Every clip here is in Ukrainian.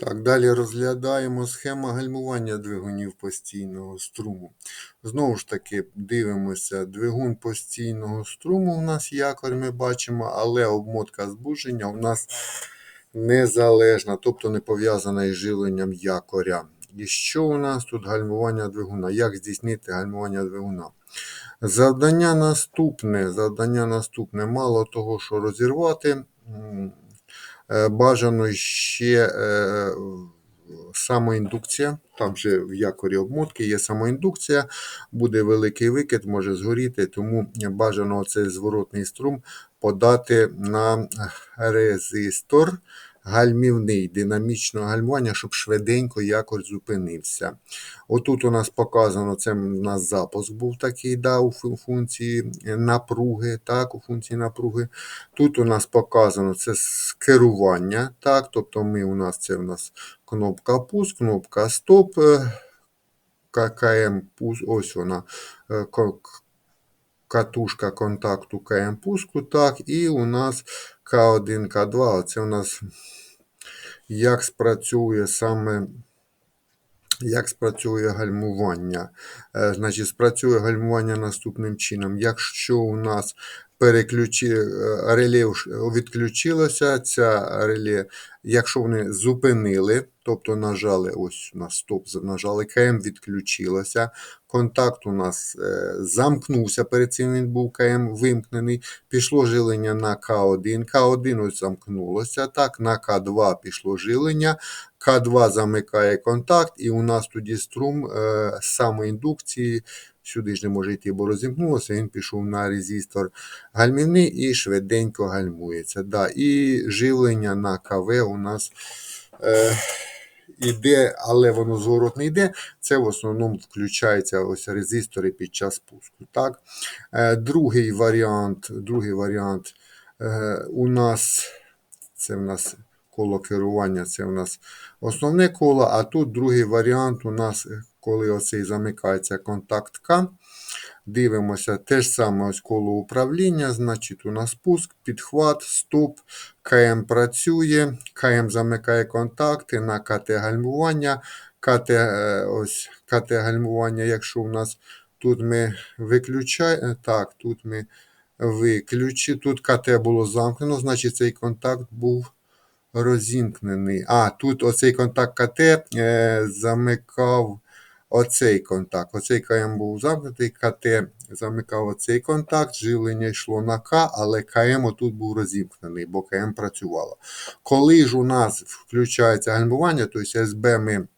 Так, далі розглядаємо схему гальмування двигунів постійного струму. Знову ж таки, дивимося, двигун постійного струму у нас якорь ми бачимо, але обмотка збудження у нас незалежна, тобто не пов'язана із живленням якоря. І що у нас тут гальмування двигуна? Як здійснити гальмування двигуна? Завдання наступне. Завдання наступне. Мало того, що розірвати, бажано ще е, самоіндукція. Там же в якорі обмотки є самоіндукція, буде великий викид, може згоріти, тому бажано цей зворотний струм подати на резистор гальмівний, динамічного гальмування, щоб швиденько якось зупинився. Отут у нас показано, це у нас запуск був такий, да, у функції напруги, так, у функції напруги. Тут у нас показано це керування, так, тобто ми у нас це у нас кнопка пуск, кнопка стоп, е, ККМ ось вона. Катушка контакту КМ пуску, так, і у нас К1, К2. Це у нас як спрацює саме як спрацює гальмування? Е, Значить, спрацює гальмування наступним чином. Якщо у нас переключи, е, реле уж- відключилося, ця реле, якщо вони зупинили, тобто нажали ось на стоп, нажали КМ відключилося, контакт у нас е, замкнувся, перед цим він був КМ вимкнений, пішло жилення на К1, К1 ось замкнулося, так, на К2 пішло жилення, К2 замикає контакт, і у нас тоді струм е, самоіндукції, сюди ж не може йти, бо розімкнулося, він пішов на резистор гальмівний і швиденько гальмується. Да, і живлення на КВ у нас е, іде, але воно зворот не йде. Це в основному включаються ось резистори під час пуску. Так? Е, другий варіант, другий варіант е, у нас це в нас коло керування, це у нас основне коло, а тут другий варіант у нас, коли оцей замикається контакт К. Дивимося те ж саме ось коло управління, значить у нас пуск, підхват, стоп, КМ працює, КМ замикає контакти на КТ гальмування. КТ, е, ось, КТ гальмування, якщо у нас тут ми виключаємо, так, тут ми виключи, тут КТ було замкнено, значить цей контакт був розімкнений. А, тут оцей контакт КТ е, замикав оцей контакт. Оцей КМ був замкнутий, КТ замикав оцей контакт, живлення йшло на К, але КМ отут був розімкнений, бо КМ працювало. Коли ж у нас включається гальмування, тобто СБ ми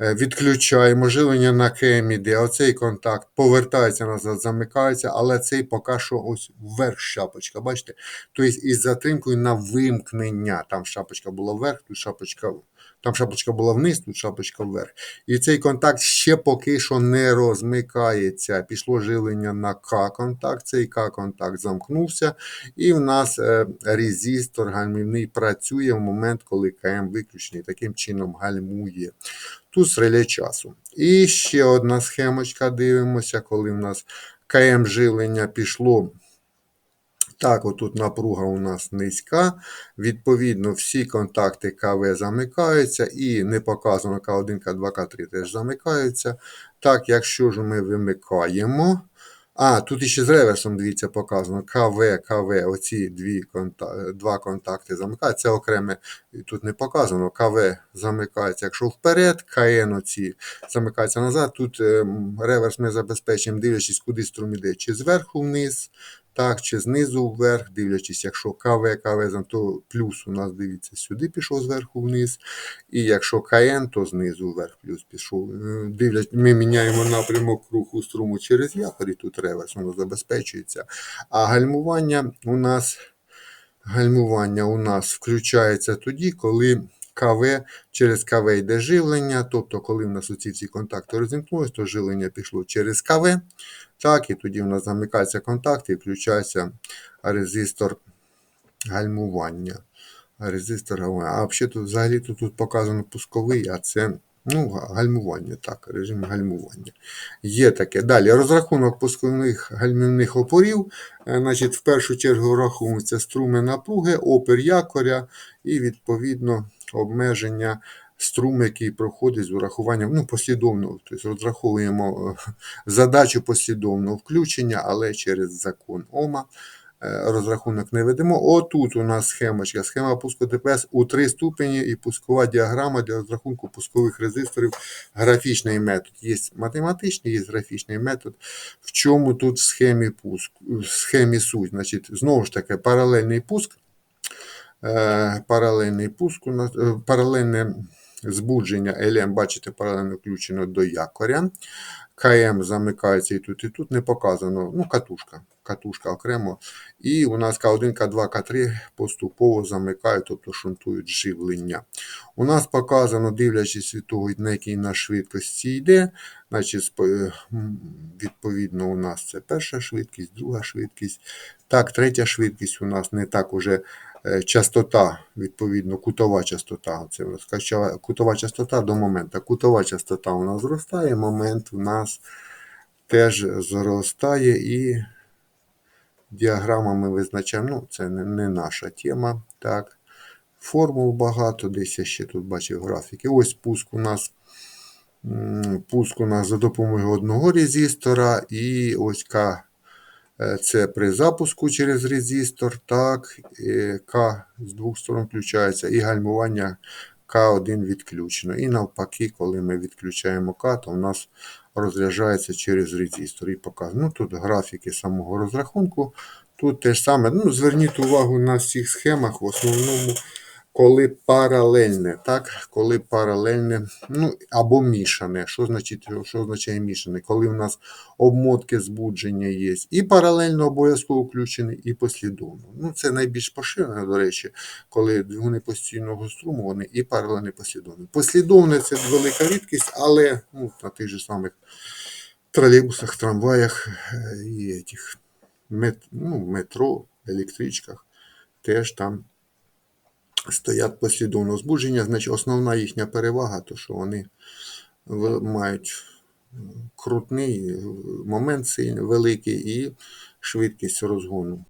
е, відключаємо, живлення на КМ іде, оцей контакт повертається назад, замикається, але цей поки що ось вверх шапочка, бачите? Тобто із затримкою на вимкнення. Там шапочка була вверх, тут шапочка, там шапочка була вниз, тут шапочка вверх. І цей контакт ще поки що не розмикається. Пішло живлення на К-контакт, цей К-контакт замкнувся, і в нас е, резистор гальмівний працює в момент, коли КМ виключений. Таким чином гальмує. Тут реле часу. І ще одна схемочка дивимося, коли в нас КМ живлення пішло. Так, отут напруга у нас низька. Відповідно, всі контакти КВ замикаються і не показано К1, К2, К3 теж замикаються. Так, якщо ж ми вимикаємо. А, тут іще з реверсом, дивіться, показано КВ, КВ, оці дві конта... два контакти замикаються. Це окреме тут не показано. КВ замикається, якщо вперед, КН оці замикаються назад. Тут ем, реверс ми забезпечуємо, дивлячись, куди струм іде, чи зверху вниз, так, чи знизу вверх, дивлячись, якщо КВ, КВ, то плюс у нас, дивіться, сюди пішов зверху вниз. І якщо КН, то знизу вверх плюс пішов. Е, Дивлячись, ми міняємо напрямок руху струму через якорь, і тут реверс, воно забезпечується. А гальмування у нас гальмування у нас включається тоді, коли КВ через КВ йде живлення, тобто, коли в нас оці всі контакти розімкнулися, то живлення пішло через КВ. Так, і тоді в нас замикається контакт і включається резистор гальмування. Резистор гальмування. А взагалі тут взагалі тут, тут показано пусковий, а це ну, гальмування, так, режим гальмування. Є таке. Далі розрахунок пускових гальмівних опорів. Е, Значить, в першу чергу рахуються струми напруги, опір якоря і відповідно обмеження струм, який проходить з урахуванням ну, послідовного, тобто розраховуємо е, задачу послідовного включення, але через закон Ома. Е, Розрахунок не ведемо. Отут у нас схемочка, схема пуску ДПС у три ступені і пускова діаграма для розрахунку пускових резисторів. Графічний метод. Є математичний, є графічний метод. В чому тут в схемі пуск, в схемі суть? Значить, знову ж таки, паралельний пуск. Е, паралельний пуск е, паралельне збудження LM, бачите, паралельно включено до якоря. КМ замикається і тут, і тут не показано. Ну, катушка. Катушка окремо. І у нас К1, К2, К3 поступово замикають, тобто шунтують живлення. У нас показано, дивлячись від того, на якій на швидкості йде. Значить, відповідно, у нас це перша швидкість, друга швидкість. Так, третя швидкість у нас не так уже е, частота, відповідно, кутова частота. Це кутова частота до моменту. Кутова частота у нас зростає, момент у нас теж зростає і діаграма ми визначаємо. Ну, це не наша тема. Так. Формул багато, десь я ще тут бачив графіки. Ось пуск у нас. Пуск у нас за допомогою одного резистора і ось К. е, Це при запуску через резистор, так, К з двох сторон включається, і гальмування К1 відключено. І навпаки, коли ми відключаємо К, то у нас розряджається через резистор і показує. Ну, тут графіки самого розрахунку. Тут те ж саме. Ну, зверніть увагу на всіх схемах, в основному, коли паралельне, так, коли паралельне, ну, або мішане. Що значить, що означає мішане? Коли у нас обмотки збудження є, і паралельно обов'язково включені, і послідовно. Ну, це найбільш поширене, до речі, коли двигуни постійного струму, вони і паралельно, і послідовні. Послідовне це велика рідкість, але ну, на тих же самих тролейбусах, трамваях е, і этих ну, метро, електричках теж там стоять послідовно збудження. Значить, основна їхня перевага, то що вони мають крутний момент сильний, великий і швидкість розгону